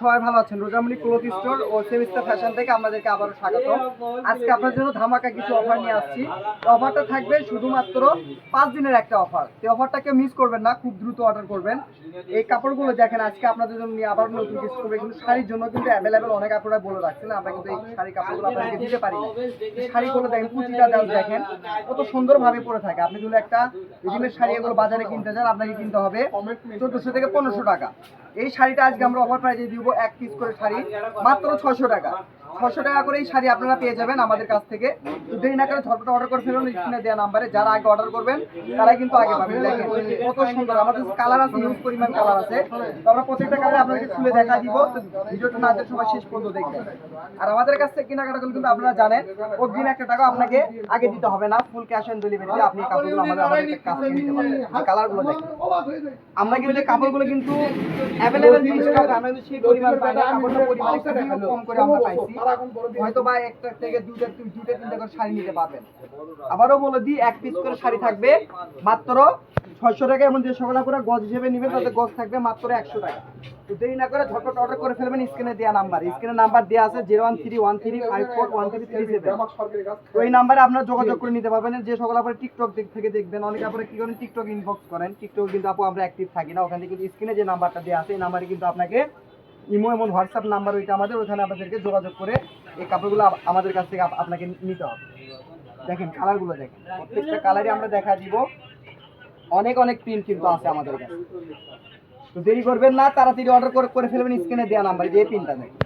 সবাই ভালো আছেন। আজকে আপনার জন্য ধামাকা কিছু অফার নিয়ে আসছি। থাকবে শুধুমাত্র পাঁচ দিনের একটা অফার মিস করবেন খুব দ্রুত অর্ডার করবেন। এই কাপড়গুলো দেখেন, আজকে আপনাদের জন্য নিয়ে আবার নতুন কিছু করবে। কিন্তু শাড়ির জন্য কিন্তু অ্যাভেলেবেল অনেক বলে রাখছেন। আমরা কিন্তু শাড়ি কাপড়গুলো আপনাদেরকে দিতে পারি শাড়িগুলো দেখেন কুচিটা দেখেন, কত সুন্দরভাবে পরে থাকে। আপনি যদি একটা রেডিমেড শাড়ি এগুলো বাজারে কিনতে চান, আপনাকে কিনতে হবে চোদ্দশো থেকে পনেরোশো টাকা। এই শাড়িটা আজকে আমরা অফার প্রাইজে দিব এক পিস করে শাড়ি মাত্র ছশো টাকা। ছশো টাকা করে এই শাড়ি আপনারা পেয়ে যাবেন আমাদের কাছ থেকে। দেরি না করে ঝটপট অর্ডার করে ফেলুন, স্ক্রিনে দেওয়া নাম্বারে যারা আগে অর্ডার করবেন তারা কিন্তু আগে পাবেন। কত সুন্দর, আমাদের কালার আছে ইউজ পরিমাণ কালার আছে। তো আমরা প্রত্যেকটা কালার আপনাদেরকে খুলে দেখা দিব। ভিডিওটা না সবাই শেষ পর্যন্ত দেখবেন। আর আমাদের কাছ থেকে কেনাকাটা করলে কিন্তু আপনারা জানেন, অগ্রিম একটা টাকা আপনাকে আগে দিতে হবে না। ফুল ক্যাশ অন ডেলিভারিতে আপনি কাপড়গুলো আমাদের আমাদের কাছ থেকে নিতে পারবেন। কালারগুলো দেখেন। আমরা কিন্তু কাপড়গুলো কিন্তু অ্যাভেলেবেল স্টক আমরা কিন্তু সেই পরিমাণ পাই না, কাপড়টা পরিমাণ কম করে আমরা পাইছি। হয়তো একটা থেকে দুইটা দুইটা, তিনটা করে শাড়ি নিতে পারবেন। আবারও বলে দিই, এক পিস করে শাড়ি থাকবে মাত্র ছয়শো টাকা। এমন যে গজ হিসেবে নেবেন গজ থাকবে মাত্র একশো টাকা। দেরি না করে ঝটপট অর্ডার করে ফেলবেন স্ক্রিনে দেওয়া নাম্বার স্ক্রিনে নাম্বার দেওয়া আছে zero one three one three five four one three three seven নাম্বারে আপনারা যোগাযোগ করে নিতে পারবেন। যে সকল আপনারা টিকটক দিক থেকে দেখবেন, অনেকে আপনারা কি করেন টিকটক ইনবক্স করেন? টিকটক কিন্তু আপু আমরা অ্যাক্টিভ থাকি না। ওখানে কিন্তু স্ক্রিনে যে নাম্বারটা দেওয়া আছে, এই নাম্বারে কিন্তু আপনাকে ইমো এবং হোয়াটসঅ্যাপ নাম্বার ওইটা আমাদের ওখানে আপনাদেরকে যোগাযোগ করে এই কাপড়গুলো আমাদের কাছ থেকে আপনাকে নিতে হবে। দেখেন কালারগুলো দেখেন, প্রত্যেকটা কালারই আমরা দেখা দিব। অনেক অনেক প্রিন্ট কিন্তু আছে আমাদের কাছে। তো দেরি করবেন না, তাড়াতাড়ি অর্ডার করে করে ফেলবেন স্ক্রিনে দেওয়া নাম্বার যে প্রিন্টটা দেখেন।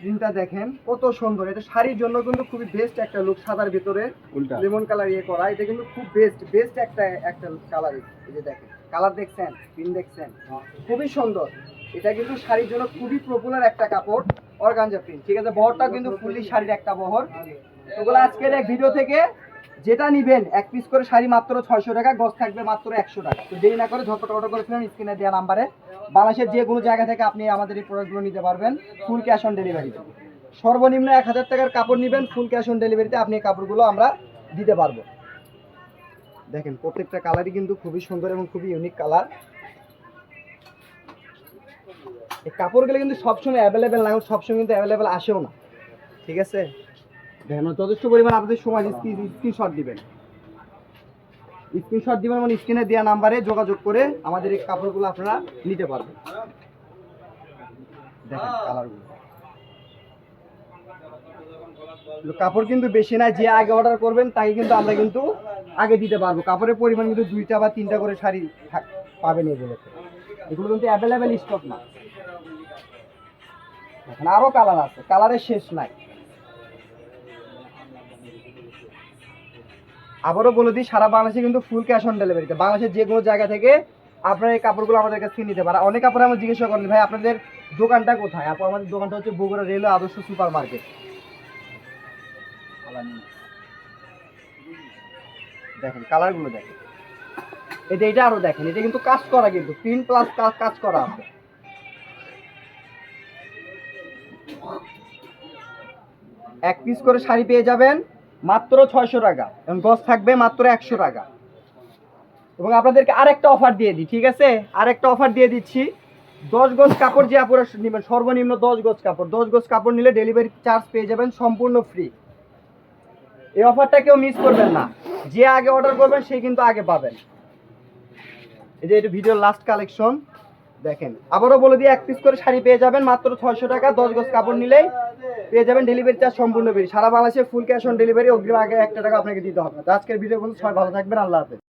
প্রিন্টটা দেখেন কত সুন্দর। এটা শাড়ির জন্য কিন্তু খুবই বেস্ট একটা লুক সাদার ভিতরে লেমন কালার ইয়ে করা। এটা কিন্তু খুব বেস্ট বেস্ট একটা একটা কালার এই যে দেখেন কালার দেখছেন প্রিন্ট দেখছেন? খুবই সুন্দর। এটা কিন্তু শাড়ির জন্য খুবই পপুলার একটা কাপড় অর্গানজা প্রিন্ট ঠিক আছে বহরটা কিন্তু ফুললি শাড়ির একটা বহর। ওগুলো আজকের এক ভিডিও থেকে যেটা নিবেন, এক পিস করে শাড়ি মাত্র ছয়শো টাকা, গজ থাকবে মাত্র একশো টাকা। তো দেরি না করে ঝটপট অর্ডার করে ফেলেন স্ক্রিনে দেওয়া নাম্বারে বাংলাদেশের যে কোনো জায়গা থেকে আপনি আমাদের এই প্রোডাক্টগুলো নিতে পারবেন ফুল ক্যাশ অন ডেলিভারি সর্বনিম্ন এক হাজার টাকার কাপড় নেবেন ফুল ক্যাশ অন ডেলিভারিতে আপনি এই কাপড়গুলো আমরা দিতে পারব। দেখেন, প্রত্যেকটা কালারই কিন্তু খুবই সুন্দর এবং খুবই ইউনিক কালার এই কাপড়গুলো কিন্তু সবসময় অ্যাভেলেবেল না, সবসময় কিন্তু অ্যাভেলেবেল আসেও না। ঠিক আছে? দেখেন যথেষ্ট পরিমাণ আপনাদের সময় স্ক্রিনশট দিবেন। স্ক্রিনশট দিবেন মানে স্ক্রিনে দেওয়া নাম্বারে যোগাযোগ করে আমাদের এই কাপড়গুলো আপনারা নিতে পারবেন। দেখেন কালারগুলো কাপড় কিন্তু বেশি না যে আগে অর্ডার করবেন, তাকে কিন্তু আমরা কিন্তু আগে দিতে পারব। কাপড়ের পরিমাণ কিন্তু দুইটা বা তিনটা করে শাড়ি পাবেন এগুলোতে। এগুলো কিন্তু অ্যাভেলেবেল স্টক না। এখন আরও কালার আছে কালারের শেষ নাই। আবারও বলে দিই, সারা বাংলাদেশে কিন্তু ফুল ক্যাশ অন ডেলিভারিতে বাংলাদেশের যে কোনো জায়গা থেকে আপনারা এই কাপড়গুলো আমাদের কাছ থেকে নিতে পারেন অনেক কাপড় আমরা জিজ্ঞাসা করেন ভাই, আপনাদের দোকানটা কোথায়? আপু আমাদের দোকানটা হচ্ছে Bogura railway Adarsha super market দেখেন, কালারগুলো দেখেন। এটা এটা আরও দেখেন, এটা কিন্তু কাজ করা কিন্তু প্রিন্ট প্লাস কাজ কাজ করা আছে। এক পিস করে শাড়ি পেয়ে যাবেন। মাত্র ছয়শো টাকা এবং গজ থাকবে মাত্র একশো টাকা। এবং আপনাদেরকে আরেকটা অফার দিয়ে দিই, ঠিক আছে? আরেকটা অফার দিয়ে দিচ্ছি। দশ গজ কাপড় যে আপনারা নেবেন, সর্বনিম্ন দশ গজ কাপড়। দশ গজ কাপড় নিলে ডেলিভারি চার্জ পেয়ে যাবেন সম্পূর্ণ ফ্রি এই অফারটা কেউ মিস করবেন না। যে আগে অর্ডার করবেন, সে কিন্তু আগে পাবেন। এই যে এটা ভিডিওর লাস্ট কালেকশন দেখেন, আবারও বলে দিয়ে এক পিস করে শাড়ি পেয়ে যাবেন মাত্র ছয়শো টাকা। দশ গজ কাপড় নিলেই পেয়ে যাবেন ডেলিভারি চার্জ সম্পূর্ণ ফ্রি সারা বাংলাদেশে ফুল ক্যাশ অন ডেলিভারি অগ্রিম আগে একটা টাকা আপনাকে দিতে হবে। আজকের ভিডিও বলতে সবাই ভালো থাকবেন, আল্লাহ হাফেজ।